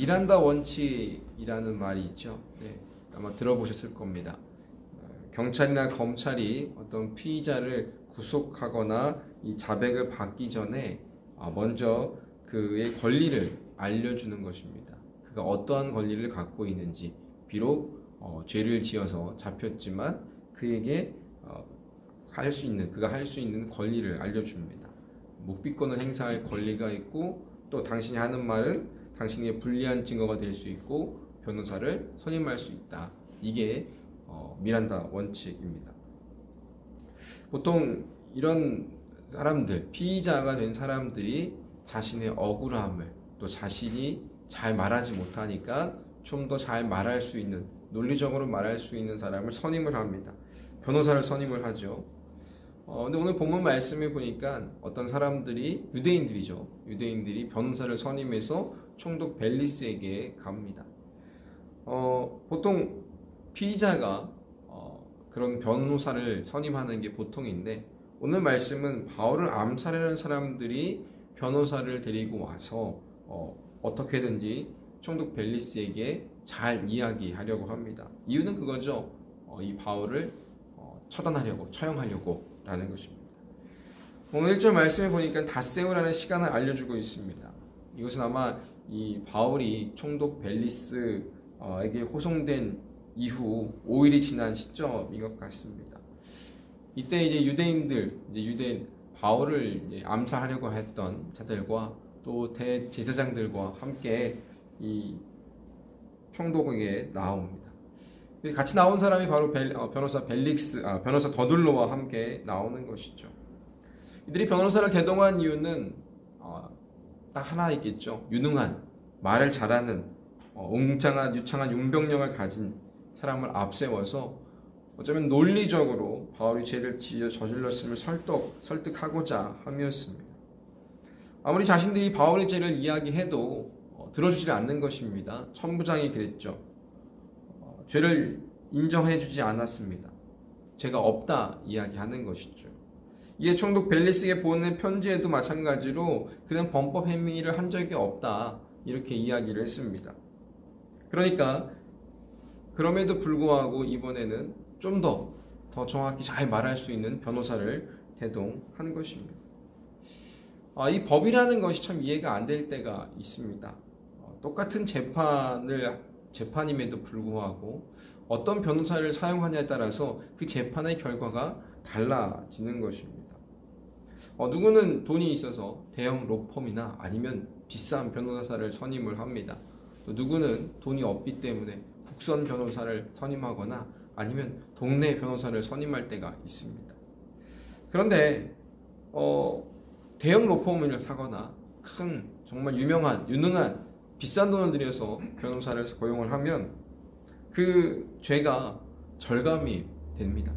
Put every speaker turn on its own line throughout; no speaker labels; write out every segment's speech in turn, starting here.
미란다 원칙이라는 말이 있죠. 네, 아마 들어보셨을 겁니다. 어, 경찰이나 검찰이 어떤 피의자를 구속하거나 이 자백을 받기 전에 아, 먼저 그의 권리를 알려주는 것입니다. 그가 어떠한 권리를 갖고 있는지, 비록 어, 죄를 지어서 잡혔지만 그에게 어, 할수 있는 그가 할 수 있는 권리를 알려줍니다. 묵비권을 행사할 권리가 있고 또 당신이 하는 말은 당신에게 불리한 증거가 될 수 있고 변호사를 선임할 수 있다. 이게 어, 미란다 원칙입니다. 보통 이런 사람들 피의자가 된 사람들이 자신의 억울함을 또 자신이 잘 말하지 못하니까 좀 더 잘 말할 수 있는 논리적으로 말할 수 있는 사람을 선임을 합니다. 변호사를 선임을 하죠. 어, 근데 오늘 본문 말씀에 보니까 어떤 사람들이 유대인들이죠. 유대인들이 변호사를 선임해서 총독 벨리스에게 갑니다. 어, 보통 피의자가 어, 그런 변호사를 선임하는 게 보통인데 오늘 말씀은 바울을 암살하는 사람들이 변호사를 데리고 와서 어, 어떻게든지 총독 벨리스에게 잘 이야기하려고 합니다. 이유는 그거죠. 어, 이 바울을 어, 처단하려고 처형하려고 라는 것입니다. 오늘 1절 말씀에 보니까 닷새우라는 시간을 알려주고 있습니다. 이것은 아마 이 바울이 총독 벨리스에게 호송된 이후 5일이 지난 시점인 것 같습니다. 이때 이제 유대인들, 이제 유대인 바울을 이제 암살하려고 했던 자들과 또 대제사장들과 함께 이 총독에게 나옵니다. 같이 나온 사람이 바로 벨, 어, 변호사 벨릭스, 아, 변호사 더둘로와 함께 나오는 것이죠. 이들이 변호사를 대동한 이유는 어, 딱 하나 있겠죠. 유능한, 말을 잘하는, 어, 웅장한, 유창한 용병력을 가진 사람을 앞세워서 어쩌면 논리적으로 바울이 죄를 지어 저질렀음을 설득, 설득하고자 함이었습니다. 아무리 자신들이 바울의 죄를 이야기해도 어, 들어주지 않는 것입니다. 천부장이 그랬죠. 어, 죄를 인정해주지 않았습니다. 죄가 없다 이야기하는 것이죠. 이에 총독 벨리스에게 보낸 편지에도 마찬가지로 그는 범법 행위를 한 적이 없다 이렇게 이야기를 했습니다. 그러니까 그럼에도 불구하고 이번에는 좀 더 더 정확히 잘 말할 수 있는 변호사를 대동한 것입니다. 아, 이 법이라는 것이 참 이해가 안 될 때가 있습니다. 어, 똑같은 재판을 재판임에도 불구하고 어떤 변호사를 사용하냐에 따라서 그 재판의 결과가 달라지는 것입니다. 어, 누구는 돈이 있어서 대형 로펌이나 아니면 비싼 변호사를 선임을 합니다. 또 누구는 돈이 없기 때문에 국선 변호사를 선임하거나 아니면 동네 변호사를 선임할 때가 있습니다. 그런데 어, 대형 로펌을 사거나 큰 정말 유명한 유능한 비싼 돈을 들여서 변호사를 고용을 하면 그 죄가 절감이 됩니다.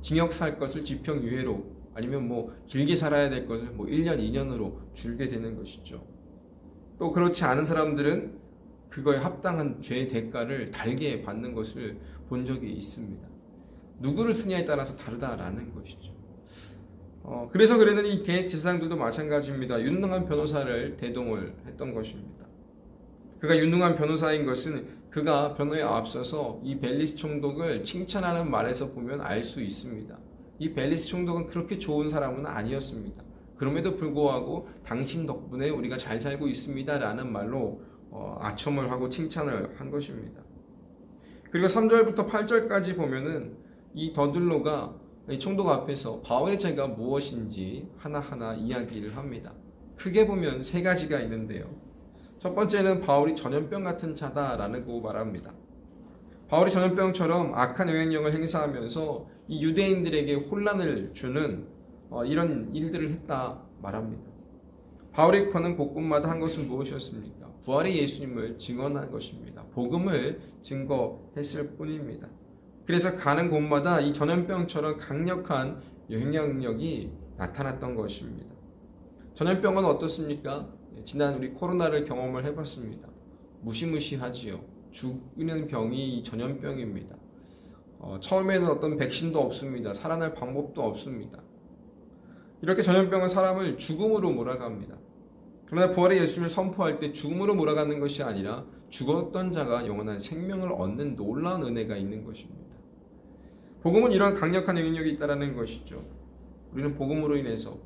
징역 살 것을 집행유예로 아니면 뭐 길게 살아야 될 것을 뭐 1년, 2년으로 줄게 되는 것이죠. 또 그렇지 않은 사람들은 그거에 합당한 죄의 대가를 달게 받는 것을 본 적이 있습니다. 누구를 쓰냐에 따라서 다르다라는 것이죠. 어, 그래서 그러는 이 대제사장들도 마찬가지입니다. 유능한 변호사를 대동을 했던 것입니다. 그가 유능한 변호사인 것은 그가 변호에 앞서서 이 벨리스 총독을 칭찬하는 말에서 보면 알 수 있습니다. 이 벨리스 총독은 그렇게 좋은 사람은 아니었습니다. 그럼에도 불구하고 당신 덕분에 우리가 잘 살고 있습니다라는 말로 어, 아첨을 하고 칭찬을 한 것입니다. 그리고 3절부터 8절까지 보면은 이 더들로가 이 총독 앞에서 바울의 죄가 무엇인지 하나하나 이야기를 합니다. 크게 보면 세 가지가 있는데요. 첫 번째는 바울이 전염병 같은 자다라고 말합니다. 바울이 전염병처럼 악한 영향력을 행사하면서 이 유대인들에게 혼란을 주는 어, 이런 일들을 했다 말합니다. 바울이 가는 곳곳마다 한 것은 무엇이었습니까? 부활의 예수님을 증언한 것입니다. 복음을 증거했을 뿐입니다. 그래서 가는 곳마다 이 전염병처럼 강력한 영향력이 나타났던 것입니다. 전염병은 어떻습니까? 네, 지난 우리 코로나를 경험을 해봤습니다. 무시무시하지요. 죽는 병이 전염병입니다. 어, 처음에는 어떤 백신도 없습니다. 살아날 방법도 없습니다. 이렇게 전염병은 사람을 죽음으로 몰아갑니다. 그러나 부활의 예수님을 선포할 때 죽음으로 몰아가는 것이 아니라 죽었던 자가 영원한 생명을 얻는 놀라운 은혜가 있는 것입니다. 복음은 이러한 강력한 영향력이 있다라는 것이죠. 우리는 복음으로 인해서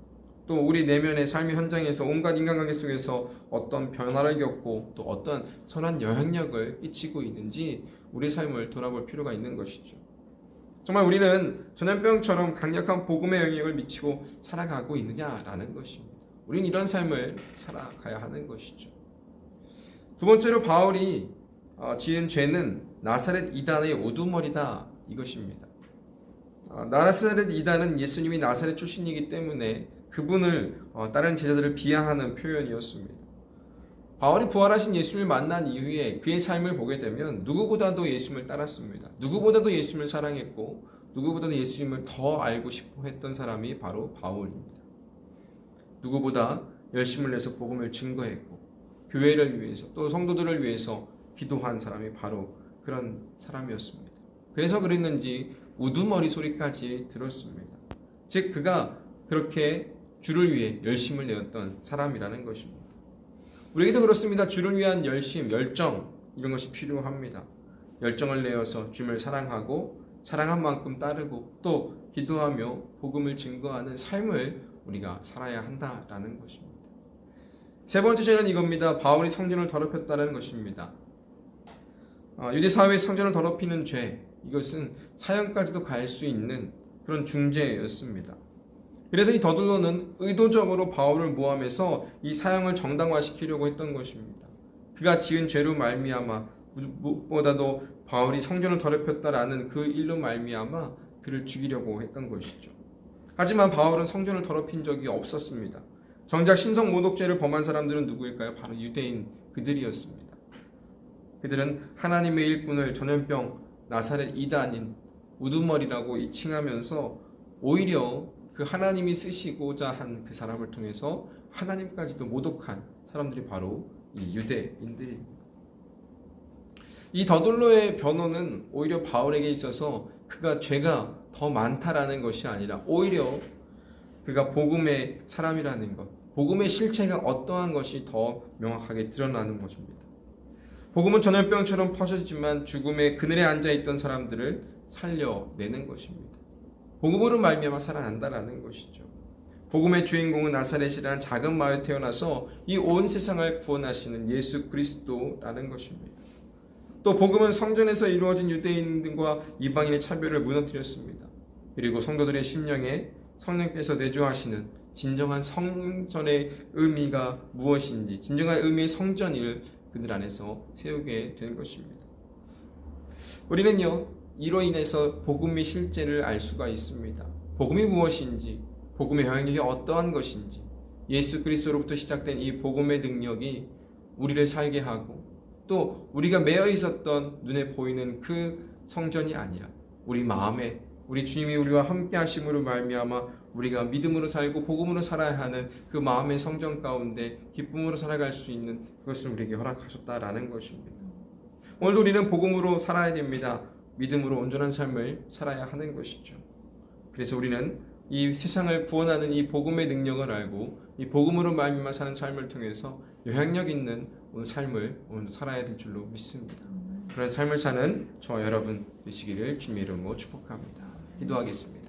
또 우리 내면의 삶의 현장에서 온갖 인간관계 속에서 어떤 변화를 겪고 또 어떤 선한 영향력을 끼치고 있는지 우리 삶을 돌아볼 필요가 있는 것이죠. 정말 우리는 전염병처럼 강력한 복음의 영향력을 미치고 살아가고 있느냐라는 것입니다. 우리는 이런 삶을 살아가야 하는 것이죠. 두 번째로 바울이 어, 지은 죄는 나사렛 이단의 우두머리다 이것입니다. 어, 나사렛 이단은 예수님이 나사렛 출신이기 때문에 그분을 어, 다른 제자들을 비하하는 표현이었습니다. 바울이 부활하신 예수님을 만난 이후에 그의 삶을 보게 되면 누구보다도 예수님을 따랐습니다. 누구보다도 예수님을 사랑했고 누구보다도 예수님을 더 알고 싶어 했던 사람이 바로 바울입니다. 누구보다 열심을 내서 복음을 증거했고 교회를 위해서 또 성도들을 위해서 기도한 사람이 바로 그런 사람이었습니다. 그래서 그랬는지 우두머리 소리까지 들었습니다. 즉 그가 그렇게 주를 위해 열심을 내었던 사람이라는 것입니다. 우리에게도 그렇습니다. 주를 위한 열심, 열정 이런 것이 필요합니다. 열정을 내어서 주님을 사랑하고 사랑한 만큼 따르고 또 기도하며 복음을 증거하는 삶을 우리가 살아야 한다라는 것입니다. 세 번째 죄는 이겁니다. 바울이 성전을 더럽혔다는 것입니다. 어, 유대 사회의 성전을 더럽히는 죄 이것은 사형까지도 갈 수 있는 그런 중죄였습니다. 그래서 이 더둘로는 의도적으로 바울을 모함해서 이 사형을 정당화시키려고 했던 것입니다. 그가 지은 죄로 말미암아 무엇보다도 바울이 성전을 더럽혔다라는 그 일로 말미암아 그를 죽이려고 했던 것이죠. 하지만 바울은 성전을 더럽힌 적이 없었습니다. 정작 신성 모독죄를 범한 사람들은 누구일까요? 바로 유대인 그들이었습니다. 그들은 하나님의 일꾼을 전염병 나사렛 이단인 우두머리라고 칭하면서 오히려 그 하나님이 쓰시고자 한 그 사람을 통해서 하나님까지도 모독한 사람들이 바로 이 유대인들입니다. 이 더둘로의 변호는 오히려 바울에게 있어서 그가 죄가 더 많다라는 것이 아니라 오히려 그가 복음의 사람이라는 것, 복음의 실체가 어떠한 것이 더 명확하게 드러나는 것입니다. 복음은 전염병처럼 퍼졌지만 죽음의 그늘에 앉아 있던 사람들을 살려내는 것입니다. 복음으로 말미암아 살아난다라는 것이죠. 복음의 주인공은 나사렛이라는 작은 마을에 태어나서 이 온 세상을 구원하시는 예수 그리스도라는 것입니다. 또 복음은 성전에서 이루어진 유대인들과 이방인의 차별을 무너뜨렸습니다. 그리고 성도들의 심령에 성령께서 내주하시는 진정한 성전의 의미가 무엇인지, 진정한 의미의 성전을 그들 안에서 세우게 된 것입니다. 우리는요, 이로 인해서 복음의 실제를 알 수가 있습니다. 복음이 무엇인지, 복음의 영향력이 어떠한 것인지, 예수 그리스도로부터 시작된 이 복음의 능력이 우리를 살게 하고 또 우리가 매여 있었던 눈에 보이는 그 성전이 아니라 우리 마음에 우리 주님이 우리와 함께 하심으로 말미암아 우리가 믿음으로 살고 복음으로 살아야 하는 그 마음의 성전 가운데 기쁨으로 살아갈 수 있는 그것을 우리에게 허락하셨다라는 것입니다. 오늘도 우리는 복음으로 살아야 됩니다. 믿음으로 온전한 삶을 살아야 하는 것이죠. 그래서 우리는 이 세상을 구원하는 이 복음의 능력을 알고 이 복음으로 말미암아 사는 삶을 통해서 영향력 있는 오늘 삶을 오늘 살아야 될 줄로 믿습니다. 그런 삶을 사는 저와 여러분 되시기를 주님의 이름으로 축복합니다. 기도하겠습니다.